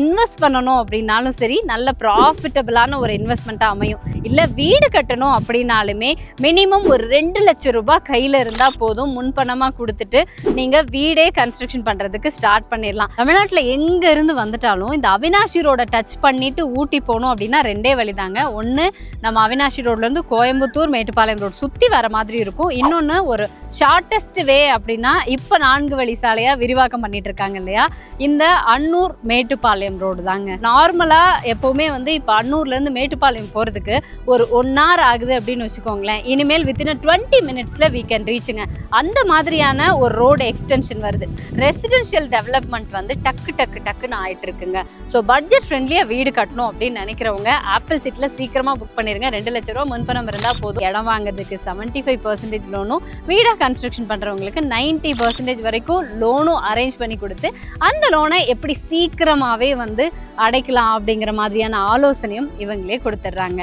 Invest பண்ணணும் அப்படின்னாலும் சரி நல்ல ப்ராஃபிட்டபிளான ஒரு இன்வெஸ்ட்மெண்ட்டாக அமையும். இல்லை வீடு கட்டணும் அப்படின்னாலுமே மினிமம் ஒரு ரெண்டு லட்சம் ரூபாய் கையில் இருந்தால் போதும். முன்பணமாக கொடுத்துட்டு நீங்கள் வீடே கன்ஸ்ட்ரக்ஷன் பண்ணுறதுக்கு ஸ்டார்ட் பண்ணிடலாம். தமிழ்நாட்டில் எங்கேருந்து வந்துட்டாலும் இந்த அவினாஷி ரோட டச் பண்ணிட்டு ஊட்டி போகணும் அப்படின்னா ரெண்டே வழிதாங்க. ஒன்று நம்ம அவினாஷி ரோட்லேருந்து கோயம்புத்தூர் மேட்டுப்பாளையம் ரோடு சுற்றி வர மாதிரி இருக்கும். இன்னொன்று ஒரு ஷார்ட்டஸ்ட் வே அப்படின்னா இப்போ நான்கு வழி சாலையாக விரிவாக்கம் பண்ணிட்டு இருக்காங்க இல்லையா? இந்த அன்னூர் மேட்டுப்பாளையம் ரோடு தாங்க. நார்மலாக எப்போவுமே வந்து இப்போ அன்னூர்லேருந்து மேட்டுப்பாளையம் போகிறதுக்கு ஒரு ஒன் ஹவர் ஆகுது அப்படின்னு வச்சுக்கோங்களேன். இனிமேல் வித்தின் டுவெண்ட்டி மினிட்ஸில் வீ கேன் ரீச்சுங்க அந்த மாதிரியான ஒரு ரோடு எக்ஸ்டென்ஷன் வருது. ரெசிடென்ஷியல் டெவலப்மெண்ட் வந்து டக்கு டக்கு டக்குன்னு ஆயிட்டு இருக்குங்க ஸோ பட்ஜெட் ஃப்ரெண்ட்லியாக வீடு கட்டணும் அப்படின்னு நினைக்கிறவங்க ஆப்பிள் சீட்டில் சீக்கிரமாக புக் பண்ணிருங்க. ரெண்டு லட்ச ரூபா முன்பணம் இருந்தால் போதும். இடம் வாங்குறதுக்கு செவன்ட்டி ஃபைவ் பர்சன்டேஜ் லோனும் வீடாக கன்ஸ்ட்ரக்ஷன் பண்ணுறவங்களுக்கு 90% பர்சன்டேஜ் வரைக்கும் லோனும் அரேஞ்ச் பண்ணி கொடுத்து அந்த லோனை எப்படி சீக்கிரமாகவே வந்து அடைக்கலாம் அப்படிங்கிற மாதிரியான ஆலோசனையும் இவங்களே கொடுத்துட்றாங்க.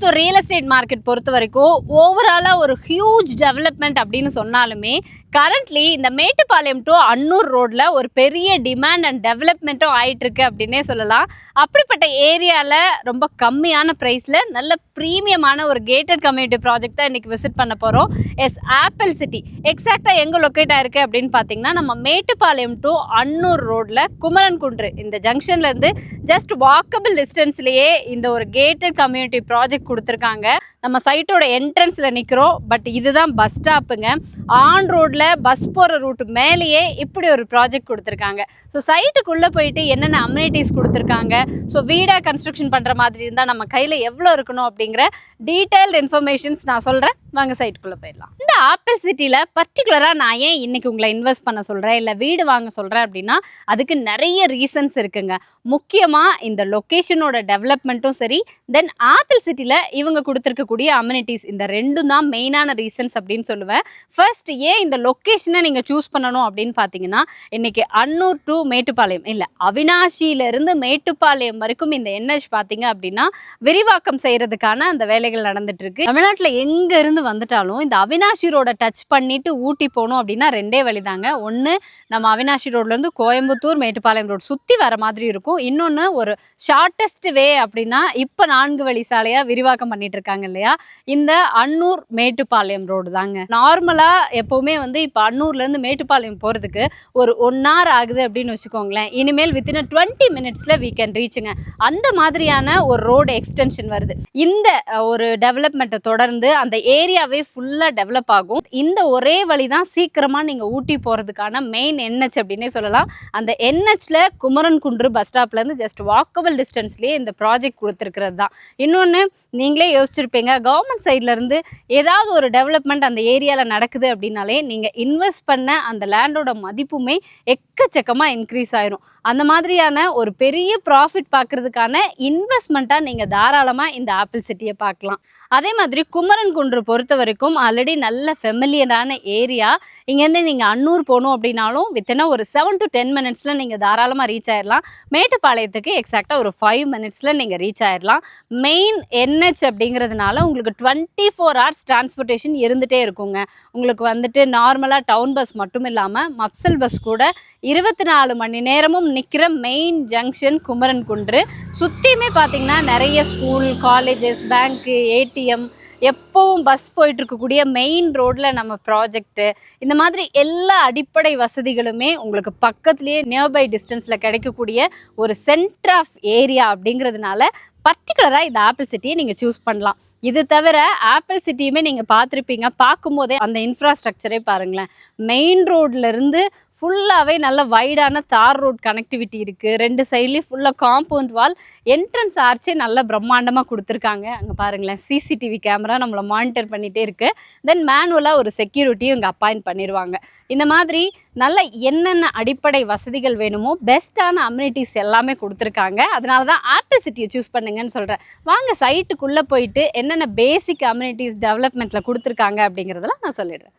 கோயம்புத்தூர் ரியல் எஸ்டேட் மார்க்கெட் பொறுத்த வரைக்கும் ஓவராலாக ஒரு ஹியூஜ் டெவலப்மெண்ட் அப்படின்னு சொன்னாலுமே கரண்ட்லி இந்த மேட்டுப்பாளையம் டு அன்னூர் ரோட்ல ஒரு பெரிய டிமாண்ட் அண்ட் டெவலப்மெண்ட்டும் ஆயிட்டு இருக்கு அப்படின்னே சொல்லலாம். அப்படிப்பட்ட ஏரியாவில் ரொம்ப கம்மியான ப்ரைஸில் நல்ல ப்ரீமியமான ஒரு கேட்டட் கம்யூனிட்டி ப்ராஜெக்ட் தான் இன்னைக்கு விசிட் பண்ண போகிறோம் எஸ் ஆப்பிள் சிட்டி எக்ஸாக்டாக எங்கே லொக்கேட் ஆயிருக்கு அப்படின்னு பார்த்தீங்கன்னா நம்ம மேட்டுப்பாளையம் டு அன்னூர் ரோட்ல குமரன் குன்று இந்த ஜங்ஷன்லேருந்து ஜஸ்ட் வாக்கபிள் டிஸ்டன்ஸ்லேயே இந்த ஒரு கேட்டட் கம்யூனிட்டி ப்ராஜெக்ட் கொடுத்துருக்காங்க. நம்ம சைட்டோட என்ட்ரன்ஸில் நிற்கிறோம் பட் இதுதான் பஸ் ஸ்டாப்புங்க ஆன் ரோட்டில் பஸ் போகிற ரூட் மேலேயே இப்படி ஒரு ப்ராஜெக்ட் கொடுத்துருக்காங்க. ஸோ சைட்டுக்குள்ளே போயிட்டு என்னென்ன அம்யூனிட்டிஸ் கொடுத்துருக்காங்க? ஸோ வீடாக கன்ஸ்ட்ரக்ஷன் பண்ணுற மாதிரி இருந்தால் நம்ம கையில் எவ்வளோ இருக்கணும் அப்படிங்கிற டீட்டெயில்டு இன்ஃபர்மேஷன்ஸ் நான் சொல்கிறேன் வாங்க சைட்டுக்குள்ளே போயிடலாம். இந்த ஆப்பிள் சிட்டியில் பர்டிகுலராக நான் ஏன் இன்னைக்கு உங்களை இன்வெஸ்ட் பண்ண சொல்கிறேன் இல்லை வீடு வாங்க சொல்கிறேன் அப்படின்னா அதுக்கு நிறைய ரீசன்ஸ் இருக்குங்க. முக்கியமாக இந்த லொக்கேஷனோட டெவலப்மெண்ட்டும் சரி தென் ஆப்பிள் சிட்டியில் இவங்க கொடுத்துருக்கக்கூடிய அம்யூனிட்டிஸ் இந்த ரெண்டும் தான் மெயினான ரீசன்ஸ் அப்படின்னு சொல்லுவேன். ஃபர்ஸ்ட் ஏன் இந்த லொக்கேஷனை நீங்கள் சூஸ் பண்ணணும் அப்படின்னு பார்த்தீங்கன்னா இன்னைக்கு அன்னூர் டு மேட்டுப்பாளையம். இல்லை அவினாசியிலிருந்து மேட்டுப்பாளையம் வரைக்கும் இந்த என்ஹெச் பார்த்தீங்க அப்படின்னா விரிவாக்கம் செய்கிறதுக்கான அந்த வேலைகள் நடந்துட்டுருக்கு. தமிழ்நாட்டில் எங்கேருந்து வந்துட்டாலும் இந்த அவினாஷி ரோட டச் பண்ணிட்டு ஊட்டி போகணும் அப்படின்னா ரெண்டே வழிதாங்க. ஒன்று நம்ம அவினாசி ரோட்லேருந்து கோயம்புத்தூர் மேட்டுப்பாளையம் ரோடு சுற்றி வர மாதிரி இருக்கும். இன்னொன்று ஒரு ஷார்ட்டஸ்ட் வே அப்படின்னா இப்போ நான்கு வழி சாலையாக விரிவாக்கம் பண்ணிட்டு இருக்காங்க இல்லையா? இந்த அன்னூர் மேட்டுப்பாளையம் ரோடு தாங்க. நார்மலாக எப்போவுமே வந்து இப்போ அன்னூர்ல இருந்து மேட்டுப்பாளையம் போறதுக்கு ஒரு ஒன் ஹவர் ஆகுது அப்படின்னு வச்சுக்கோங்களேன். இனிமேல் வித்தின் டுவெண்ட்டி மினிட்ஸ்ல வீ கேன் ரீச்சுங்க அந்த மாதிரியான ஒரு ரோடு எக்ஸ்டென்ஷன் வருது. இந்த ஒரு டெவலப்மெண்ட்டை தொடர்ந்து அந்த ஏரியாவே ஃபுல்லாக டெவலப் ஆகும். இந்த ஒரே வழி தான் சீக்கிரமாக நீங்கள் ஊட்டி போகிறதுக்கான மெயின் என்ஹெச் அப்படின்னே சொல்லலாம். அந்த என்ஹெச்ல குமரன் குன்று பஸ் ஸ்டாப்லேருந்து ஜஸ்ட் வாக்கபிள் டிஸ்டன்ஸ்லேயே இந்த ப்ராஜெக்ட் கொடுத்துருக்கிறது தான். இன்னொன்று நீங்களே யோசிச்சிருப்பீங்க கவர்மெண்ட் சைட்லேருந்து ஏதாவது ஒரு டெவலப்மெண்ட் அந்த ஏரியாவில் நடக்குது அப்படின்னாலே நீங்கள் இன்வெஸ்ட் பண்ண அந்த லேண்டோட மதிப்புமே எக்கச்சக்கமாக இன்க்ரீஸ் ஆயிரும். அந்த மாதிரியான ஒரு பெரிய ப்ராஃபிட் பார்க்குறதுக்கான இன்வெஸ்ட்மெண்ட்டாக நீங்கள் தாராளமாக இந்த ஆப்பிள் சிட்டியை பார்க்கலாம். அதே மாதிரி குமரன் குன்று பொறுத்த வரைக்கும் ஆல்ரெடி நல்ல ஃபெமிலியரான ஏரியா இங்கேருந்து நீங்கள் அன்னூர் போகணும் அப்படின்னாலும் வித்தின் ஒரு செவன் டு டென் மினிட்ஸில் நீங்கள் தாராளமாக ரீச் ஆயிடலாம் மேட்டுப்பாளையத்துக்கு எக்ஸாக்டாக ஒரு ஃபைவ் மினிட்ஸில் நீங்கள் ரீச் ஆயிடலாம் மெயின் என்ஹெச் அப்படிங்கிறதுனால உங்களுக்கு டுவெண்ட்டி ஃபோர் ஹவர்ஸ் டிரான்ஸ்போர்ட்டேஷன் இருந்துகிட்டே இருக்குங்க. உங்களுக்கு வந்துட்டு நார்மலாக டவுன் பஸ் மட்டும் இல்லாமல் மப்சல் பஸ் கூட இருபத்தி நாலு மணி நேரமும் நிற்கிற மெயின் ஜங்ஷன் குமரன் குன்று. சுற்றியுமே பார்த்தீங்கன்னா நிறைய ஸ்கூல் காலேஜஸ் பேங்க்கு ஏடிஎம் எப்பவும் பஸ் போயிட்டு இருக்கக்கூடிய மெயின் ரோட்ல நம்ம ப்ராஜெக்ட்டு இந்த மாதிரி எல்லா அடிப்படை வசதிகளுமே உங்களுக்கு பக்கத்துலேயே நியர்பை டிஸ்டன்ஸில் கிடைக்கக்கூடிய ஒரு சென்டர் ஆஃப் ஏரியா அப்படிங்கிறதுனால பர்டிகுலராக இந்த ஆப்பிள் சிட்டியை நீங்கள் சூஸ் பண்ணலாம். இது தவிர ஆப்பிள் சிட்டியுமே நீங்கள் பார்த்துருப்பீங்க. பார்க்கும்போதே அந்த இன்ஃப்ராஸ்ட்ரக்சரே பாருங்களேன். மெயின் ரோட்லேருந்து ஃபுல்லாகவே நல்ல வைடான தார் ரோட் கனெக்டிவிட்டி இருக்குது ரெண்டு சைட்லேயும் ஃபுல்லாக காம்பவுண்ட் வால் என்ட்ரன்ஸ் ஆர்ச்சே நல்ல பிரம்மாண்டமாக கொடுத்துருக்காங்க. அங்கே பாருங்களேன். சிசிடிவி கேமரா நம்மளை மானிட்டர் பண்ணிகிட்டே இருக்குது தென் மேனுவலாக ஒரு செக்யூரிட்டியும் இங்கே அப்பாயிண்ட் பண்ணிடுவாங்க இந்த மாதிரி நல்ல என்னென்ன அடிப்படை வசதிகள் வேணுமோ பெஸ்ட்டான அம்யூனிட்டிஸ் எல்லாமே கொடுத்துருக்காங்க. அதனால தான் ஆப்பிள் சிட்டியை சூஸ் பண்ணுங்கன்னு சொல்கிறேன் வாங்க சைட்டுக்குள்ளே போயிட்டு என்னென்ன பேசிக் அம்யூனிட்டிஸ் டெவலப்மெண்ட்டில் கொடுத்துருக்காங்க அப்படிங்கிறதெல்லாம் நான் சொல்லிடுறேன்.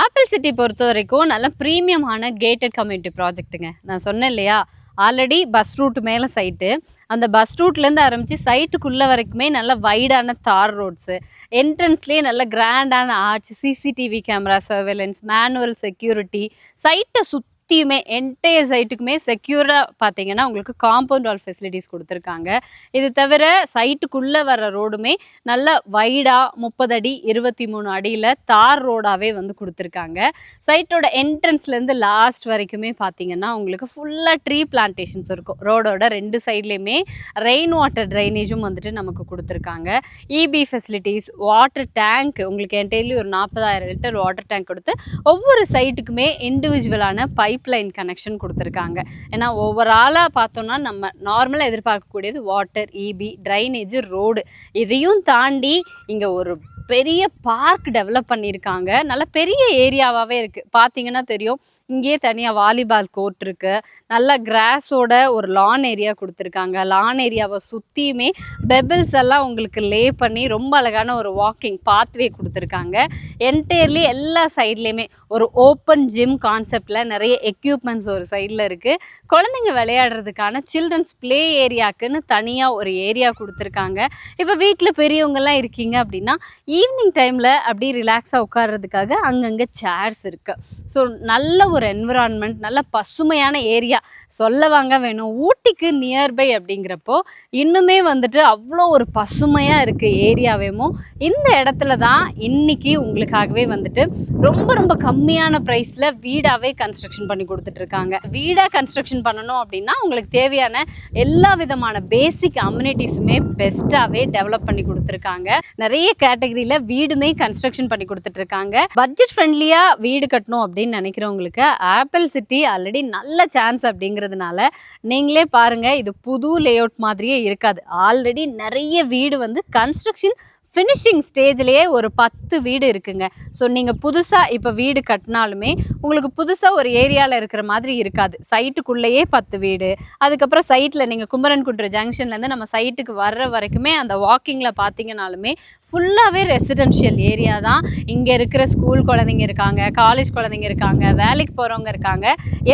ஆப்பிள் சிட்டி பொறுத்த வரைக்கும் நல்ல ப்ரீமியமான கேட்டட் கம்யூனிட்டி ப்ராஜெக்ட்டுங்க நான் சொன்னேன் இல்லையா? ஆல்ரெடி பஸ் ரூட் மேலே சைட்டு அந்த பஸ் ரூட்லேருந்து ஆரம்பித்து சைட்டுக்குள்ளே வரைக்குமே நல்ல வைடான தார் ரோட்ஸு என்ட்ரன்ஸ்லேயே நல்ல கிராண்டான arch CCTV camera surveillance manual security சைட்டை சுற்றி சுற்றியுமே என்டையர் சைட்டுக்குமே செக்யூராக பார்த்தீங்கன்னா உங்களுக்கு காம்பவுண்ட் வால் ஃபெசிலிட்டிஸ் கொடுத்துருக்காங்க. இது தவிர சைட்டுக்குள்ளே வர ரோடுமே நல்ல வைடாக முப்பது அடி இருபத்தி மூணு அடியில் தார் ரோடாகவே வந்து கொடுத்துருக்காங்க. சைட்டோட என்ட்ரன்ஸ்லேருந்து லாஸ்ட் வரைக்குமே பார்த்தீங்கன்னா உங்களுக்கு ஃபுல்லாக ட்ரீ பிளான்டேஷன்ஸ் இருக்கும். ரோடோட ரெண்டு சைட்லேயுமே ரெயின் வாட்டர் ட்ரைனேஜும் வந்துட்டு நமக்கு கொடுத்துருக்காங்க. இபி ஃபெசிலிட்டிஸ் வாட்டர் டேங்க் உங்களுக்கு என் டெய்லி ஒரு நாற்பதாயிரம் லிட்டர் வாட்டர் டேங்க் கொடுத்து ஒவ்வொரு சைட்டுக்குமே இண்டிவிஜுவலான பைப் லைன் கனெக்ஷன் கொடுத்துருக்காங்க. ஏன்னா ஓவராலாக பார்த்தோம்னா நம்ம நார்மலாக எதிர்பார்க்கக்கூடியது வாட்டர் இபி ட்ரைனேஜ் ரோடு இதையும் தாண்டி இங்கே ஒரு பெரிய பார்க் டெவலப் பண்ணியிருக்காங்க. நல்ல பெரிய ஏரியாவாகவே இருக்குது பார்த்தீங்கன்னா தெரியும். இங்கேயே தனியாக வாலிபால் கோர்ட் இருக்குது நல்ல கிராஸோட ஒரு லான் ஏரியா கொடுத்துருக்காங்க. லான் ஏரியாவை சுற்றியுமே பெபிள்ஸ் எல்லாம் உங்களுக்கு லே பண்ணி ரொம்ப அழகான ஒரு வாக்கிங் பாத்வே கொடுத்துருக்காங்க. என்டையர்லி எல்லா சைட்லேயுமே ஒரு ஓப்பன் ஜிம் கான்செப்டில் நிறைய எக்யூப்மெண்ட்ஸ் ஒரு சைடில் இருக்குது குழந்தைங்க விளையாடுறதுக்கான சில்ட்ரன்ஸ் ப்ளே ஏரியாக்குன்னு தனியாக ஒரு ஏரியா கொடுத்துருக்காங்க. இப்போ வீட்டில் பெரியவங்கெல்லாம் இருக்கீங்க அப்படின்னா ஈவினிங் டைமில் அப்படியே ரிலாக்ஸாக உட்கார்றதுக்காக அங்கங்கே சேர்ஸ் இருக்குது ஸோ நல்ல ஒரு என்விரான்மெண்ட் நல்ல பசுமையான ஏரியா சொல்ல வாங்க வேணும். ஊட்டிக்கு நியர்பை அப்படிங்கிறப்போ இன்னுமே வந்துட்டு அவ்வளோ ஒரு பசுமையாக இருக்குது ஏரியாவேமோ இந்த இடத்துல தான் இன்னைக்கு உங்களுக்காகவே வந்துட்டு ரொம்ப ரொம்ப கம்மியான ப்ரைஸில் வீடாகவே கன்ஸ்ட்ரக்ஷன் பண்ணி கொடுத்துட்ருக்காங்க வீடாக கன்ஸ்ட்ரக்ஷன் பண்ணணும் அப்படின்னா உங்களுக்கு தேவையான எல்லா விதமான பேசிக் அம்யூனிட்டிஸுமே பெஸ்ட்டாகவே டெவலப் பண்ணி கொடுத்துருக்காங்க. நிறைய கேட்டகரியில் வீடுமே கன்ஸ்ட்ரக்ஷன் பண்ணி கொடுத்துட்டு இருக்காங்க பட்ஜெட் ஃப்ரெண்ட்லியாக வீடு கட்டணும் அப்படின்னு நினைக்கிறவங்களுக்கு ஆப்பிள் சிட்டி ஆல்ரெடி நல்ல சான்ஸ் அப்படிங்கிறதுனால நீங்களே பாருங்க இது புது லேஅவுட் மாதிரியே இருக்காது. ஆல்ரெடி நிறைய வீடு வந்து கன்ஸ்ட்ரக்ஷன் ஃபினிஷிங் ஸ்டேஜ்லேயே ஒரு பத்து வீடு இருக்குங்க. ஸோ நீங்கள் புதுசாக இப்போ வீடு கட்டினாலுமே உங்களுக்கு புதுசாக ஒரு ஏரியாவில் இருக்கிற மாதிரி இருக்காது. சைட்டுக்குள்ளேயே பத்து வீடு. அதுக்கப்புறம் சைட்டில் நீங்கள் குமரன்குன்ற ஜங்ஷன்லேருந்து நம்ம சைட்டுக்கு வர்ற வரைக்குமே அந்த வாக்கிங்கில் பார்த்தீங்கனாலுமே ஃபுல்லாகவே ரெசிடென்ஷியல் ஏரியா தான். இங்கே இருக்கிற ஸ்கூல் குழந்தைங்க இருக்காங்க காலேஜ் குழந்தைங்க இருக்காங்க வேலைக்கு போகிறவங்க இருக்காங்க.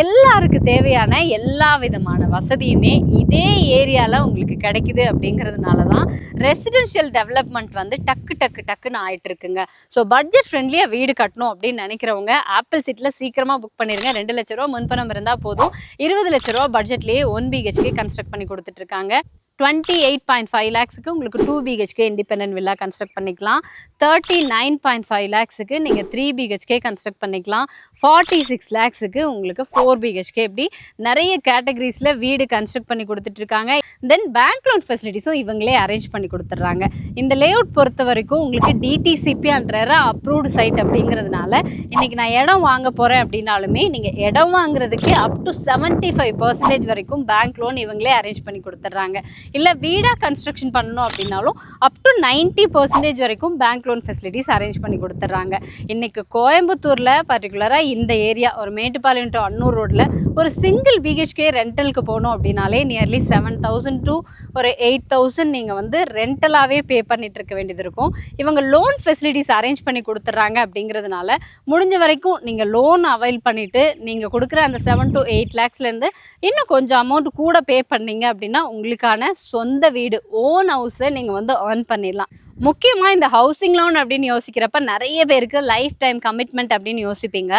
எல்லாருக்கு தேவையான எல்லா விதமான வசதியுமே இதே ஏரியாவில் உங்களுக்கு கிடைக்குது அப்படிங்கிறதுனால தான் ரெசிடென்ஷியல் டெவலப்மெண்ட் வந்து டக்கு டக்கு டக்குன்னு ஆயிட்டு இருக்குங்க ஸோ பட்ஜெட் ஃப்ரெண்ட்லியாக வீடு கட்டணும் அப்படின்னு நினைக்கிறவங்க ஆப்பிள் சீட்டில் சீக்கிரமாக புக் பண்ணிடுங்க ரெண்டு லட்ச ரூபா முன்பணம் இருந்தால் போதும். இருபது லட்ச ரூபா பட்ஜெட்லேயே ஒன் பிஹெச்கே கன்ஸ்ட்ரக்ட் பண்ணி கொடுத்துட்ருக்காங்க டுவெண்ட்டி எயிட் பாயிண்ட் ஃபைவ் லேக்ஸுக்கு உங்களுக்கு two BHK independent villa construct பண்ணிக்கலாம். தேர்ட்டி நைன் பாயிண்ட் ஃபைவ் லேக்ஸுக்கு நீங்கள் த்ரீ பிஹெச்கே கன்ஸ்ட்ரக்ட் பண்ணிக்கலாம். ஃபார்ட்டி சிக்ஸ் லேக்ஸுக்கு உங்களுக்கு ஃபோர் பிஹெச்கே இப்படி நிறைய கேட்டகரிஸில் வீடு கன்ஸ்ட்ரக்ட் பண்ணி கொடுத்துட்ருக்காங்க. தென் பேங்க் லோன் ஃபெசிலிட்டிஸும் இவங்களே அரேஞ்ச் பண்ணி கொடுத்துட்றாங்க. இந்த லேஅவுட் பொறுத்த வரைக்கும் உங்களுக்கு டிடிசிபி அப்ரூவ்டு சைட் அப்படிங்கிறதுனால இன்றைக்கி நான் இடம் வாங்க போகிறேன் அப்படின்னாலுமே நீங்கள் இடம் வாங்குறதுக்கு up to seventy five percentage வரைக்கும் பேங்க் லோன் இவங்களே அரேஞ்ச் பண்ணி கொடுத்துட்றாங்க. இல்லை வீடாக கன்ஸ்ட்ரக்ஷன் பண்ணணும் அப்படின்னாலும் அப் டு நைன்ட்டி பர்சன்டேஜ் வரைக்கும் பேங்க் லோன் ஃபெசிலிட்டிஸ் அரேஞ்ச் பண்ணி கொடுத்துட்றாங்க இன்றைக்கி கோயம்புத்தூரில் பர்டிகுலராக இந்த ஏரியா ஒரு மேட்டுப்பாளையம் டு அன்னூர் ரோட்டில் ஒரு சிங்கிள் பிஹெச்கே ரெண்டலுக்கு போகணும் அப்படின்னாலே நியர்லி செவன் தௌசண்ட் டு ஒரு எயிட் தௌசண்ட் நீங்கள் வந்து ரெண்டலாகவே பே பண்ணிட்டு இருக்க வேண்டியது இருக்கும். இவங்க லோன் ஃபெசிலிட்டிஸ் அரேஞ்ச் பண்ணி கொடுத்துட்றாங்க அப்படிங்கிறதுனால முடிஞ்ச வரைக்கும் நீங்கள் லோன் அவைல் பண்ணிவிட்டு நீங்கள் கொடுக்குற அந்த செவன் டு எயிட் லேக்ஸ்லேருந்து இன்னும் கொஞ்சம் அமௌண்ட் கூட பே பண்ணீங்க அப்படின்னா உங்களுக்கான சொந்த வீடு ஓன் ஹவுஸை நீங்கள் வந்து ஏர்ன் பண்ணிடலாம். முக்கியமாக இந்த ஹவுசிங் லோன் அப்படின்னு யோசிக்கிறப்ப நிறைய பேருக்கு லைஃப் டைம் கமிட்மெண்ட் அப்படின்னு யோசிப்பீங்க.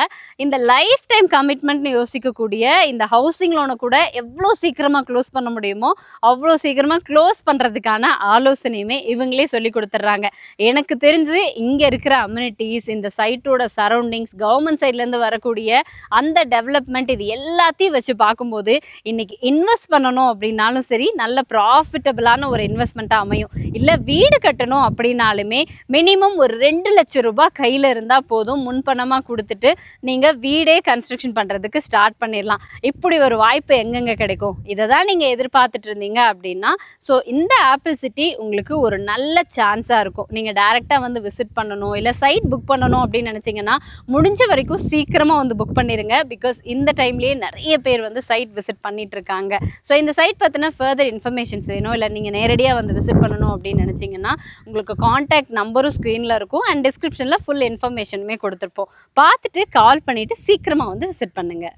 இந்த லைஃப் டைம் கமிட்மெண்ட்னு யோசிக்கக்கூடிய இந்த ஹவுசிங் லோனை கூட எவ்வளோ சீக்கிரமாக க்ளோஸ் பண்ண முடியுமோ அவ்வளோ சீக்கிரமாக க்ளோஸ் பண்ணுறதுக்கான ஆலோசனையுமே இவங்களே சொல்லி கொடுத்துட்றாங்க. எனக்கு தெரிஞ்சு இங்கே இருக்கிற அம்யூனிட்டிஸ் இந்த சைட்டோட சரௌண்டிங்ஸ் கவர்மெண்ட் சைட்லேருந்து வரக்கூடிய அந்த டெவலப்மெண்ட் இது எல்லாத்தையும் வச்சு பார்க்கும்போது இன்றைக்கி இன்வெஸ்ட் பண்ணணும் அப்படின்னாலும் சரி நல்ல ப்ராஃபிட்டபிளான ஒரு இன்வெஸ்ட்மெண்ட்டாக அமையும். இல்லை வீடு கட்டணும் அப்படின்னாலுமே மினிமம் ஒரு ரெண்டு லட்சம் ரூபாய் கையில் இருந்தால் போதும். முன்பணமாக கொடுத்துட்டு நீங்கள் வீடே கன்ஸ்ட்ரக்ஷன் பண்ணுறதுக்கு ஸ்டார்ட் பண்ணிடலாம் இப்படி ஒரு வாய்ப்பு எங்கெங்கே கிடைக்கும்? இதை தான் நீங்கள் எதிர்பார்த்துட்டு இருந்தீங்க அப்படின்னா ஸோ இந்த ஆப்பிள் சிட்டி உங்களுக்கு ஒரு நல்ல சான்ஸாக இருக்கும். நீங்கள் டேரெக்டாக வந்து விசிட் பண்ணணும் இல்லை சைட் புக் பண்ணணும் அப்படின்னு நினச்சிங்கன்னா முடிஞ்ச வரைக்கும் சீக்கிரமாக வந்து புக் பண்ணிடுங்க பிகாஸ் இந்த டைம்லேயே நிறைய பேர் வந்து சைட் விசிட் பண்ணிட்டு இருக்காங்க. ஸோ இந்த சைட் பற்றின ஃபர்தர் இன்ஃபர்மேஷன்ஸ் வேணும் இல்லை நீங்கள் நேரடியாக வந்து விசிட் பண்ணணும் அப்படின்னு நினச்சிங்கன்னா உங்களுக்கு காண்டாக்ட் நம்பரும் ஸ்க்ரீனில் இருக்கும் அண்ட் டிஸ்கிரிப்ஷனில் ஃபுல் இன்ஃபர்மேஷனுமே கொடுத்துருப்போம். பார்த்துட்டு கால் பண்ணிவிட்டு சீக்கிரமாக வந்து விசிட் பண்ணுங்கள்